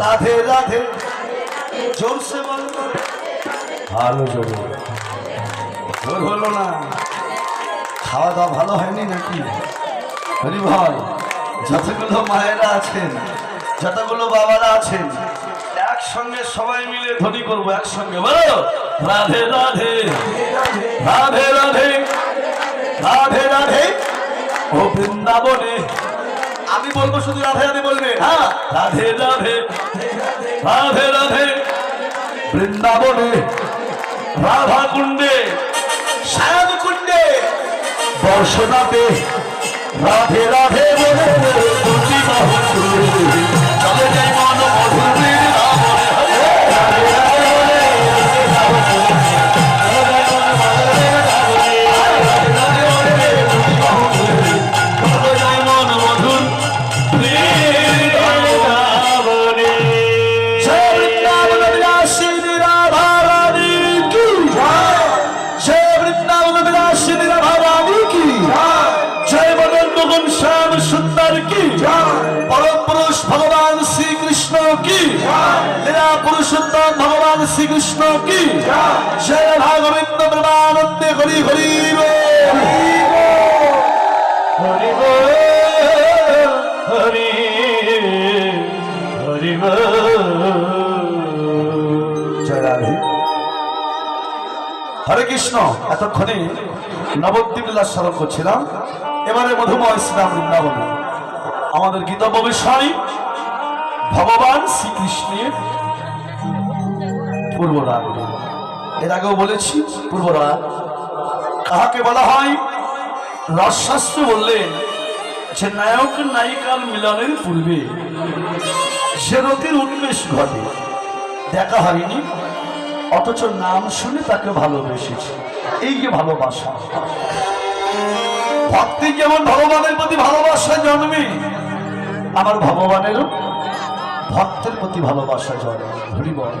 রাধে রাধে জোরসে বলো ভালো জোর জোর হলো না খাওয়া দাওয়া ভালো হয়নি নাকি হরি ভাই যতগুলো মায়েরা আছেন যতগুলো বাবারা আছেন একসঙ্গে সবাই মিলে ধ্বনি করব একসঙ্গে, বলো। রাধে রাধে। রাধে রাধে। রাধে রাধে। ও বৃন্দাবনে। আমি বলব শুধু রাধে রাধে বলবে। হ্যাঁ রাধে রাধে। রাধে রাধে। বৃন্দাবনে। রাধা কুণ্ডে শায়ন কুণ্ডে বর্ষনাতে। রাধে রাধে বলে দুটি মোহন শ্যাম সুন্দর কি? পরম পুরুষ ভগবান শ্রীকৃষ্ণ কি? লীলা পুরুষোত্তম ভগবান শ্রীকৃষ্ণ কি? জয় রাধা গোবিন্দ ব্রহ্মানন্দে হরি হরি। হরি কৃষ্ণ, এতক্ষণে নবদ্বীপ স্মরণ করছিলাম এবারে মধুময় শ্রীরাম বৃন্দাবন। আমাদের গীতব্য বিষয় ভগবান শ্রীকৃষ্ণের পূর্বরাগ। এর আগেও বলেছি, পূর্বরাগ। কাহাকে বলা হয়? রসশাস্ত্র বললেন যে নায়ক নায়িকার মিলনের পূর্বে সে রতির উন্মেষ ঘটে, দেখা হয়নি, অথচ নাম শুনে তাকে ভালোবেসেছে। এই যে ভালোবাসা। ভক্তি যেমন ভগবানের প্রতি ভালোবাসা জন্মে আমার ভগবানেরও ভক্তের প্রতি ভালোবাসা জন্মে। হরি বল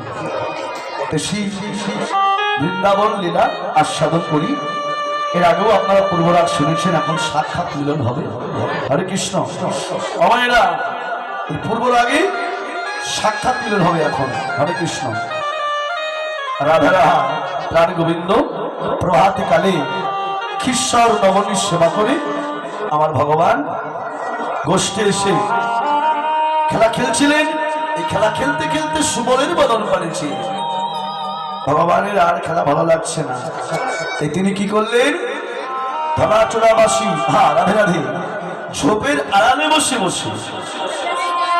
সেই বৃন্দাবন লীলা আস্বাদন করি। এর আগেও আপনারা পূর্বরাগ শুনেছেন, এখন সাক্ষাৎ মিলন হবে। হরে কৃষ্ণ। অমায়েরা পূর্বরাগে সাক্ষাৎ মিলন হবে এখন। হরে কৃষ্ণ। রাধারাহা প্রাণ গোবিন্দ প্রভাতী কালে খ্রিস্বর নবনীর সেবা করে। আমার ভগবান গোষ্ঠে এসে খেলা খেলছিলেন। এই খেলা খেলতে খেলতে সুবলের বদল করেছি। ভগবানের আর খেলা ভালো লাগছে না। তাই তিনি কি করলেন? ধনাচোরাবাসী হ্যাঁ রাধে রাধে, ঝোপের আড়ালে বসে বসে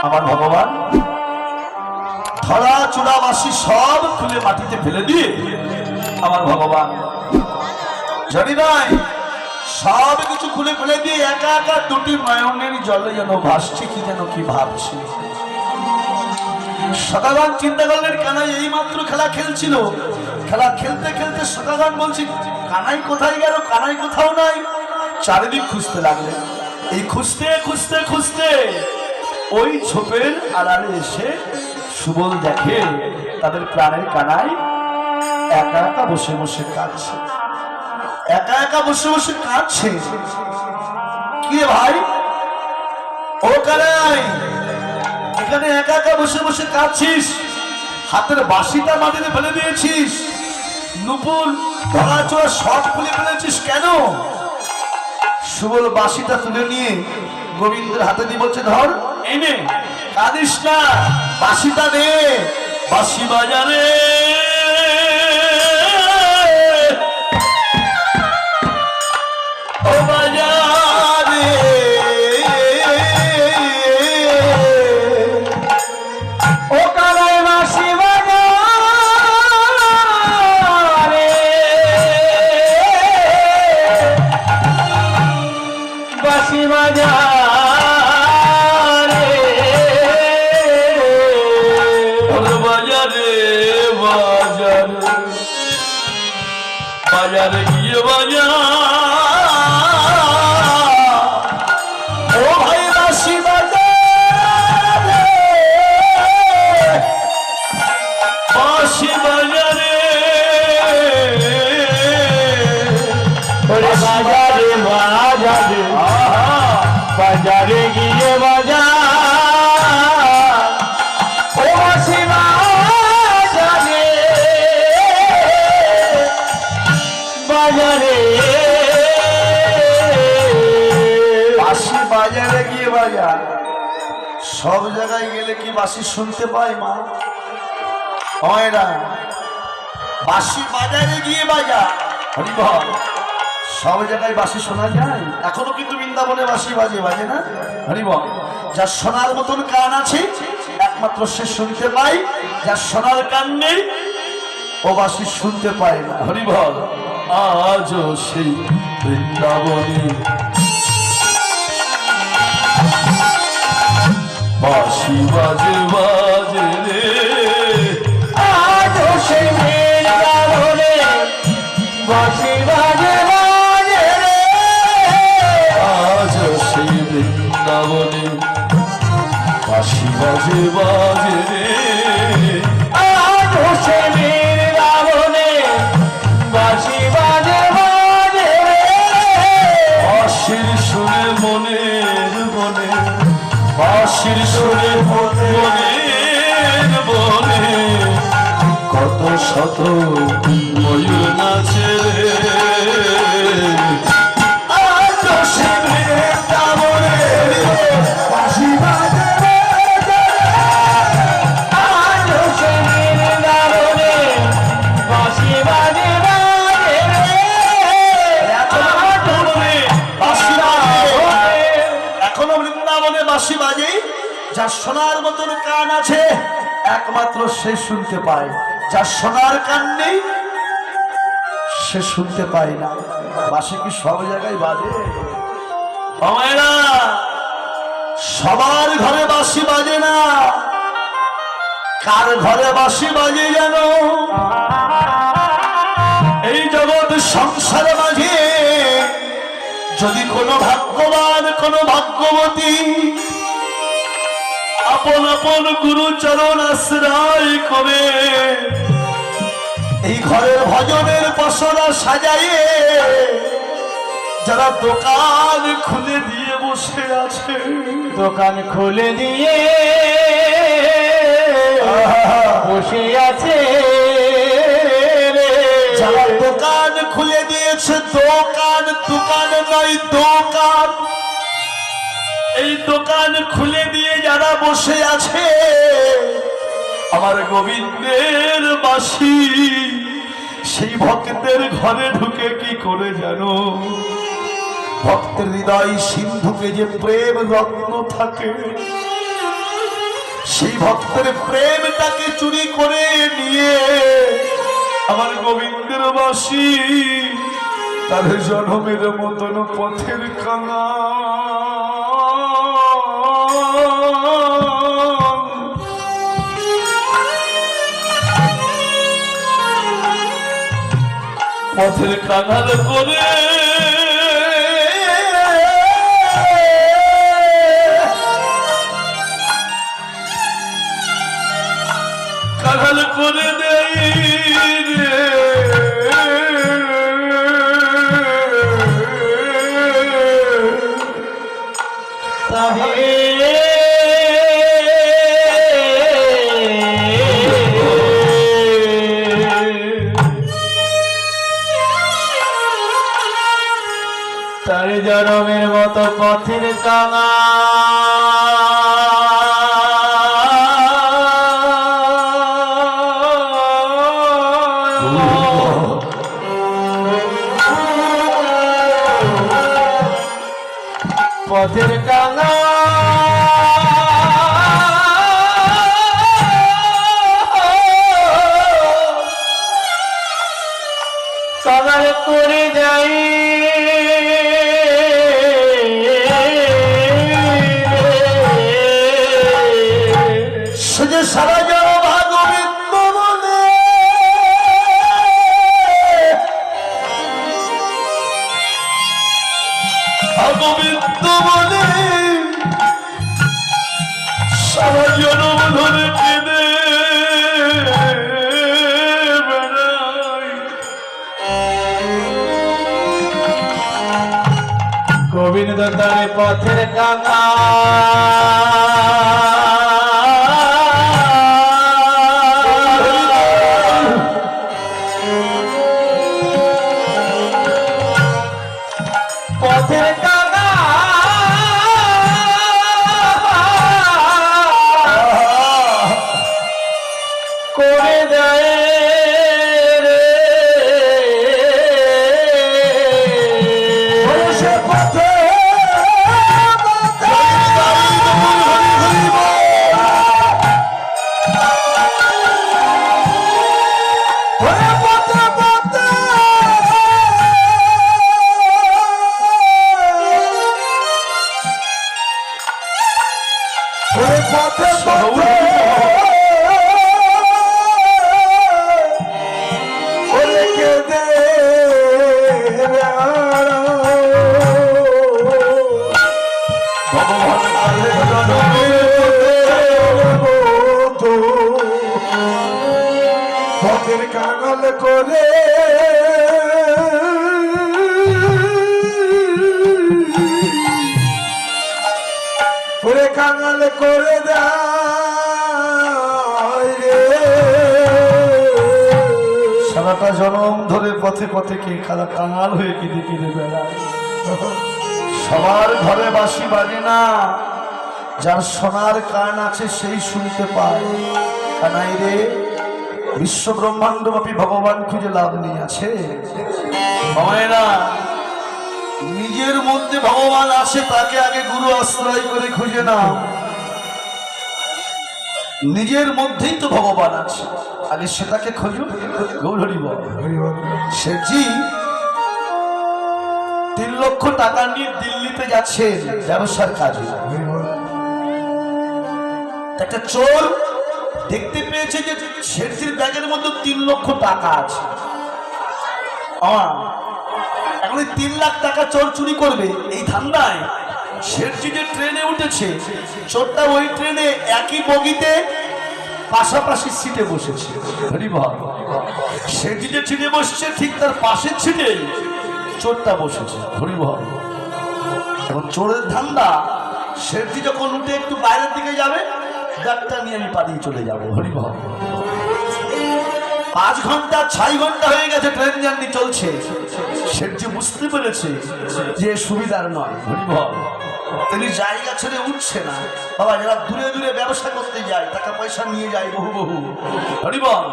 আমার ভগবান ধরা চূড়াবাসী সব খুলে মাটিতে ফেলে দিয়ে আমার ভগবান জানি নাই। সব কিছু খুলে ফেলে দিয়ে একা একা দুটি নয়নের জলে যেন ভাসছে কি যেন কি ভাবছে। সকাগান চিন্তা করলেন, কানাই এই মাত্র খেলা খেলছিল। খেলা খেলতে খেলতে সকাগান বলছি, কানাই কোথায় গেল, কানাই কোথাও নাই। চারিদিক খুঁজতে লাগলেন। এই খুঁজতে খুঁজতে খুঁজতে ওই ঝোপের আড়ালে এসে সুবল দেখে তাদের প্রাণের কানাই একা একা বসে বসে কাঁদছে। একা একা বসে বসে কাঁদছে। কি ভাই? ও কানাই এখানে একা একা বসে বসে কাঁদছিস? হাতের বাঁশিটা মাটিতে ফেলে দিয়েছিস। নুপুর ধরাচোরা সব খুলে ফেলেছিস কেন? সুবল বাঁশিটা তুলে নিয়ে গোবিন্দের হাতে দিয়ে বলছে ধর এনে কাঁদিস না বাঁশিটা নে বাঁশি বাজারে জায়গায় গেলে কি বাঁশি শুনতে পাই মা? হয় না। বাঁশি বাজারে গিয়ে বাজার হরিবল, সব জায়গায় বাঁশি শোনা যায়? এখনও কিন্তু বৃন্দাবনে বাঁশি বাজে বাজে না? হরিবল যার শোনার মতন কান আছে, একমাত্র সে শুনতে পাই যার শোনার কান নেই, ও বাসি শুনতে পায় না। হরিবল, আজও সেই বৃন্দাবনে বাঁশি বাজে বাজে রে। আজ সে বৃন্দাবনে বাঁশি বাজে বাজে রে। আজ সে বৃন্দাবনে বাঁশি বাজে বাজে। বাজে। এখনও বৃন্দাবনে বাঁশি বাজে যার শোনার মতন কান আছে একমাত্র সে শুনতে পায়। যার শোনার কান নেই সে শুনতে পায় না। বাঁশি কি সব জায়গায় বাজে? সবার ঘরে বাঁশি বাজে না। কার ঘরে বাঁশি বাজে যেন? এই জগৎ সংসার মাঝে যদি কোনো ভাগ্যবান, কোনো ভাগ্যবতী আপন আপন গুরুচরণ আশ্রয় করে এই ঘরের ভজনের পসরা সাজাইয়ে যারা দোকান খুলে দিয়ে বসে আছে। দোকান খুলে দিয়ে বসে আছে রে। যারা দোকান খুলে দিয়েছে দোকান দোকান নয় দোকান। এই দোকান খুলে দিয়ে যারা বসে আছে, আমার গোবিন্দের বাসি, সেই ভক্তের ঘরে ঢুকে কি করে জানো? ভক্তের হৃদয় সিন্ধুকে যে প্রেম রত্ন থাকে, সেই ভক্তের প্রেমটাকে চুরি করে নিয়ে আমার গোবিন্দের বাসী, তার জনমের মতন পথের কাঙা পথের কাঙাল করে। কাঙাল করে তার জনমের মতো পথের কাঙা করে। ওরে কাঙাল করে সারাটা জনম ধরে পথে পথে কে খালা কাঙাল হয়ে কেঁদে কেঁদে বেড়ায়। সবার ঘরে বাঁশি বাজে না। যার সোনার কান আছে সেই শুনতে পায়। কানাই রে বিশ্ব ব্রহ্মাণ্ডব্যাপী ভগবান খুঁজে লাভ নেই, আছে? না। নিজের মধ্যে ভগবান আছে তাকে আগে গুরু আশ্রয় করে খুঁজে নাও। নিজের মধ্যেই তো ভগবান আছে। আগে সেটাকে খোঁজো, গৌরী শেঠজি তিন লক্ষ টাকা নিয়ে দিল্লিতে যাচ্ছেন ব্যবসার কাজে। একটা চোর দেখতে পেয়েছে যে শেঠজির ব্যাগের মধ্যে তিন লক্ষ টাকা আছে। এখন এই তিন লাখ টাকা চোর চুরি করবে এই ধান্দায়? শেঠজি যে ট্রেনে উঠেছে, চোরটা ওই ট্রেনে একই বগিতে পাশাপাশি সিটে বসেছে। শেঠজি যে সিটে বসছে, ঠিক তার পাশের সিটে চোরটা বসেছে। হরি বল এখন চোরের ধান্দা শেঠজি যখন উঠে একটু বাইরের দিকে যাবে ব্যাগটা নিয়ে আমি পালিয়ে চলে যাব হরি বল পাঁচ ঘণ্টা, ছয় ঘণ্টা হয়ে গেছে ট্রেন জার্নি চলছে। শেঠজি বুঝতে পেরেছে যে সুবিধার নয় হরিভল তিনি জায়গা ছেড়ে উঠছে না। বাবা, যারা দূরে দূরে ব্যবসা করতে যায়, টাকা পয়সা নিয়ে যায় বহু বহু। হরিবল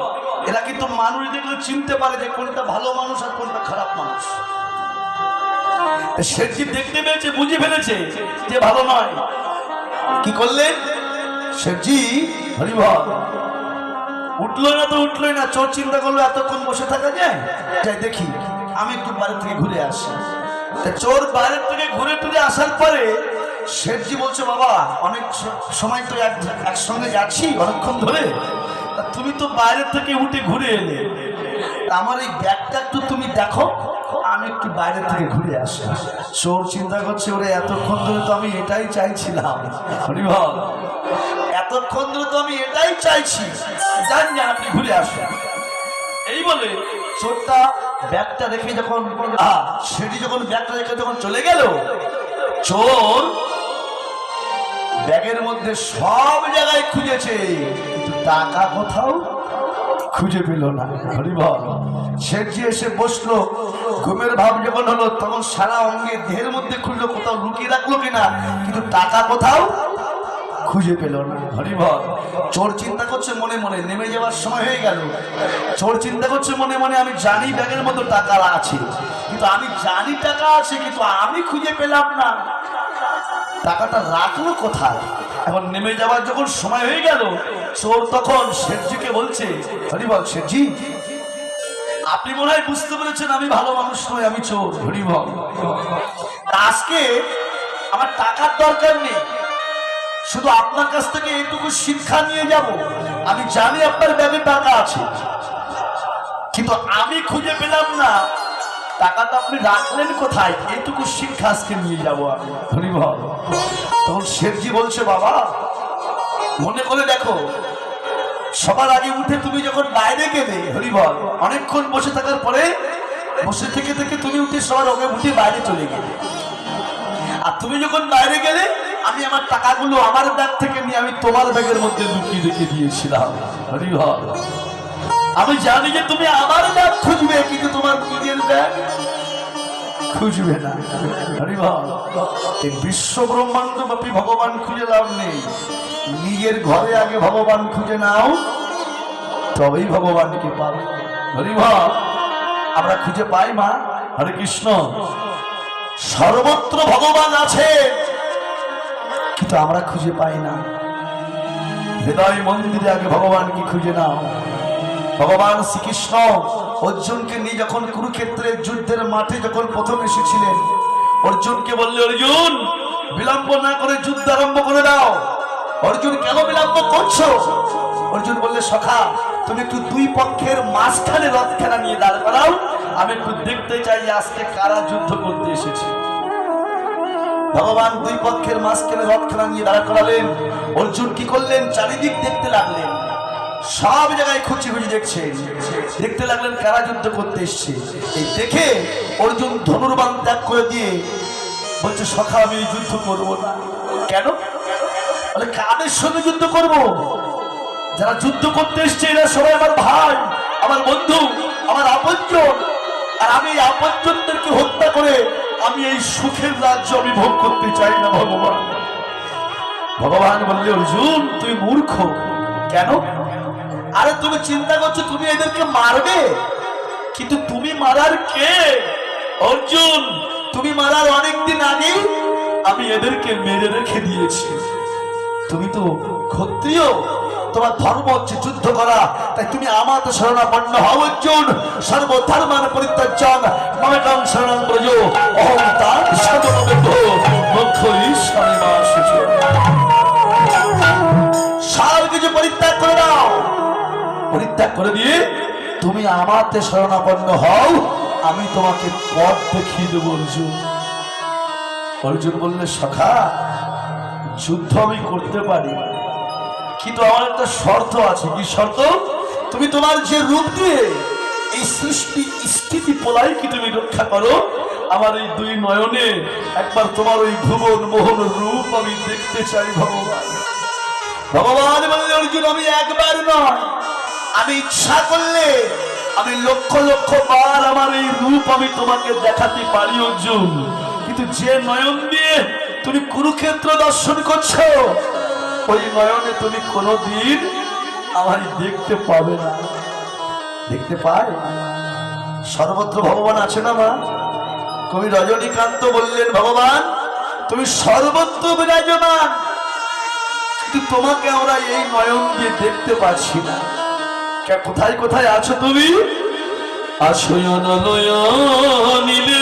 এরা কিন্তু মানুষ দেখলে চিনতে পারে যে কোনটা ভালো মানুষ আর কোনটা খারাপ মানুষ। শেঠজি দেখতে পেয়েছে, বুঝে ফেলেছে যে ভালো নয়। কি করলেন? শেঠজি হরিবল উঠল না তো উঠলোই না, চোর চিন্তা করল, এতক্ষণ বসে থাকা যায়? যাই দেখি, আমি একটু বাইরে থেকে ঘুরে আসি। চোর বাইরে থেকে ঘুরে টুরে আসার পরে শেঠজি বলছে, বাবা, অনেক সময় তো এক, একসঙ্গে যাচ্ছি অনেকক্ষণ ধরে। তুমি তো বাইরে থেকে উঠে ঘুরে এলে। আমার এই ব্যাগটা একটু তুমি দেখো। আমি একটু বাইরে থেকে ঘুরে আসি। চোর চিন্তা করছে, ওরে, এতক্ষণ ধরে তো আমি এটাই চাইছিলাম। হরিবল এতক্ষণ ধরে তো আমি এটাই চাইছি। জান জান আপনি ঘুরে আসুন। এই বলে চোরটা ব্যাগটা রেখে যখন সেটি যখন ব্যাগটা রেখে যখন চলে গেল, চোর ব্যাগের মধ্যে সব জায়গায় খুঁজেছে, কিন্তু টাকা কোথাও খুঁজে পেল না। হরিবল শেঠজি এসে বসল। ঘুমের ভাব যখন হলো, তখন সারা অঙ্গে দেহের মধ্যে খুঁজলো, কোথাও লুকিয়ে রাখল কিনা। কিন্তু টাকা কোথাও খুঁজে পেল না। হরিবল, চোর চিন্তা করছে মনে মনে, নেমে যাওয়ার সময় হয়ে গেল। চোর চিন্তা করছে মনে মনে, আমি জানি ব্যাগের মতো টাকা আছে। কিন্তু আমি জানি টাকা আছে, কিন্তু আমি খুঁজে পেলাম না। টাকাটা রাখল কোথায়? এখন নেমে যাওয়ার যখন সময় হয়ে গেল, চোর তখন শেঠজিকে বলছে হরিবল শেঠজি, আপনি মনে হয় বুঝতে পেরেছেন আমি ভালো মানুষ নই, আমি চোর হরিবল আজকে আমার টাকার দরকার নেই। শুধু আপনার কাছ থেকে এইটুকু শিক্ষা নিয়ে যাব। আমি জানি আপনার ব্যাগে টাকা আছে। কিন্তু আমি খুঁজে পেলাম না টাকাটা আপনি রাখলেন কোথায়? এইটুকু শিক্ষা আজকে নিয়ে যাব আমি। হরিবল তখন শেঠজি বলছে, বাবা, মনে করে দেখো, সবার আগে উঠে তুমি যখন বাইরে গেলে হরিবল অনেকক্ষণ বসে থাকার পরে, বসে থেকে থেকে তুমি উঠে সবার আগে উঠে বাইরে চলে গেলে। আর তুমি যখন বাইরে গেলে, আমি আমার টাকাগুলো আমার ব্যাগ থেকে নিয়ে আমি তোমার ব্যাগের মধ্যে লুকিয়ে রেখে দিয়েছিলাম। হরি হর আমি জানি যে তুমি আমার ব্যাগ খুঁজবে, কিন্তু খুঁজবে না। এই বিশ্ব ব্রহ্মাণ্ড ব্যাপী ভগবান খুঁজে লাভ নেই। নিজের ঘরে আগে ভগবান খুঁজে নাও, তবেই ভগবানকে পাবে। হরি বল। আমরা খুঁজে পাই, মা। হরে কৃষ্ণ। সর্বত্র ভগবান আছে, কিন্তু আমরা খুঁজে পাই না। হৃদয় মন্দিরে আগে ভগবানকে খুঁজে নাও। ভগবান শ্রীকৃষ্ণ। অর্জুনকে নিয়ে যখন কুরুক্ষেত্রের যুদ্ধের মাঠে যখন প্রথম এসেছিলেন, অর্জুনকে বললে, অর্জুন, বিলম্ব না করে যুদ্ধ আরম্ভ করে দাও। অর্জুন, কেন বিলম্ব করছ? অর্জুন বললে, সখা, তুমি একটু দুই পক্ষের মাঝখানে রথ খেলা নিয়ে দাঁড় করাও। আমি একটু দেখতে চাই আজকে কারা যুদ্ধ করতে এসেছে। ভগবান দুই পক্ষের মাঝখানে রথ খেলা নিয়ে দাঁড় করালেন। অর্জুন কি করলেন? চারিদিক দেখতে লাগলেন। সব জায়গায় খুঁজি খুঁজি দেখছে। দেখতে লাগলেন কারা যুদ্ধ করতে এসছে। এই দেখে অর্জুন ধনুর্বান ত্যাগ করে দিয়ে বলছে, সখা, আমি যুদ্ধ করব না। কেন? বলে, কাদের সঙ্গে যুদ্ধ করব? যারা যুদ্ধ করতে এসছে, এরা সবাই আমার ভাই, আমার বন্ধু, আমার আপনজন। আর আমি আপনজনদেরকে হত্যা করে আমি এই সুখের রাজ্য আমি ভোগ করতে চাই না, ভগবান। ভগবান বললে, অর্জুন, তুই মূর্খ। কেন? আরে তুমি চিন্তা করছ, তুমি এদেরকে মারবে? কিন্তু তুমি মারার কে? অর্জুন, তুমি মারার অনেকদিন আগে আমি এদেরকে মেরে রেখে দিয়েছি। তুমি তো ক্ষত্রিয়, তোমার ধর্ম হচ্ছে যুদ্ধ করা। তাই তুমি আমার শরণাপন্ন হও, অর্জুন। সর্বধর্মান পরিত্যাজন মমেকং শরণং ব্রজ অহং তার সদমবেদ্ধ মুখ্য কিছু পরিত্যাগ করে দাও। পরিত্যাগ করে দিয়ে তুমি আমাতে শরণাপন্ন হও, আমি তোমাকে পথ দেখিয়ে দেবো অর্জুন। অর্জুন বললে, সখা, যুদ্ধ আমি করতে পারি। কিন্তু আমার একটা শর্ত আছে। কি শর্ত? তুমি তোমার যে রূপ দিয়ে এই সৃষ্টি স্থিতি পোলাই কি তুমি রক্ষা করো, আমার এই দুই নয়নে একবার তোমার ওই ভুবন মোহন রূপ আমি দেখতে চাই ভগবান। ভগবান বললে অর্জুন, আমি একবার নয় আমি ইচ্ছা করলে, আমি লক্ষ লক্ষ বার আমার এই রূপ আমি তোমাকে দেখাতে পারি, অর্জুন। কিন্তু যে নয়ন দিয়ে তুমি কুরুক্ষেত্র দর্শন করছ, ওই নয়নে তুমি কোনোদিন আমায় দেখতে পাবে না। দেখতে পায়? সর্বত্র ভগবান আছে না, মা? কবি রজনীকান্ত বললেন, ভগবান, তুমি সর্বত্র বিরাজমান। কিন্তু তোমাকে আমরা এই নয়ন দিয়ে দেখতে পাচ্ছি না। কোথায় কোথায় আছো তুমি? আছো নিলে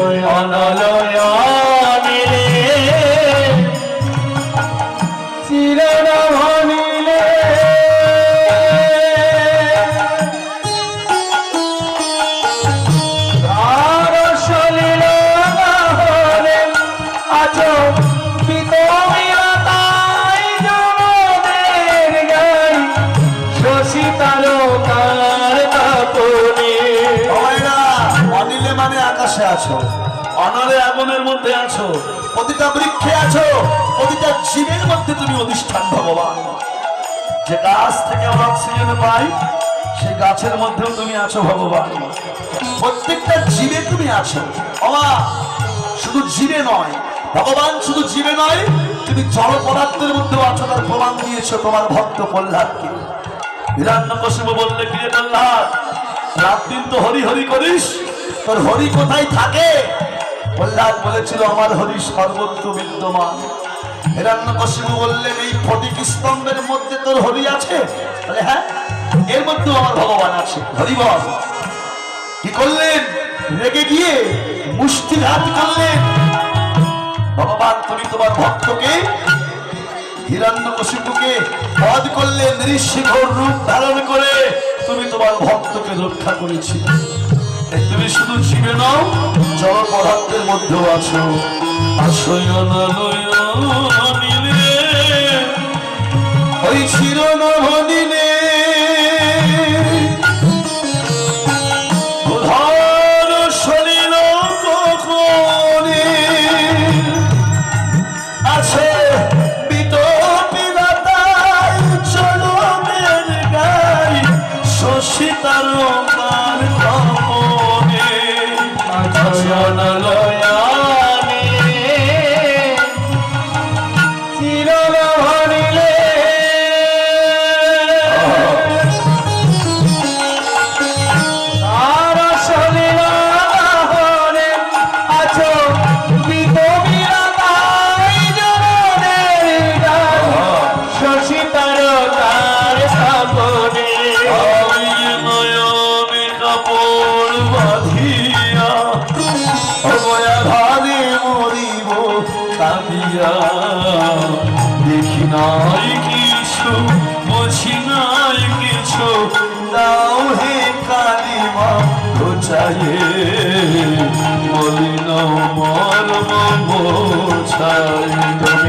অনলয়নে আছো প্রতিটা জীবের মধ্যে তুমি অধিষ্ঠান, ভগবান। যে গাছ থেকে আমরা অক্সিজেন পাই, সেই গাছের মধ্যেও তুমি আছো, ভগবান। প্রত্যেকটা জীবে তুমি আছো। বাবা, শুধু জীবে নয়, ভগবান শুধু জীবে নয়, তুমি জড় পদার্থের মধ্যেও আছো, তার প্রমাণ দিয়েছ তোমার ভক্ত প্রহ্লাদকে। হিরণ্যকশিপ বললে কি রাত দিন তো হরি হরি করিস, তোর হরি কোথায় থাকে? প্রহ্লাদ বলেছিল, আমার হরি সর্বত্র বিদ্যমান। হিরণ্যকশিপু বললেন, এই ফটিক স্তম্ভের মধ্যে তোর হরি আছে? হ্যাঁ এর মধ্যেও আমার ভগবান আছে। হরিবল কি করলেন? রেগে গিয়ে মুষ্টিঘাত করলেন। ভগবান, তুমি তোমার ভক্তকে হিরান্ন হিরণ্যকশিপুকে বধ করলে, নৃসিংহ রূপ ধারণ করে তুমি তোমার ভক্তকে রক্ষা করেছিলে। তুমি শুধু জীবে নাও। জড় পদার্থের মধ্যেও আছো। না নিলে ওই ছিল না ভনিলে হইল মর্ম মোছাইল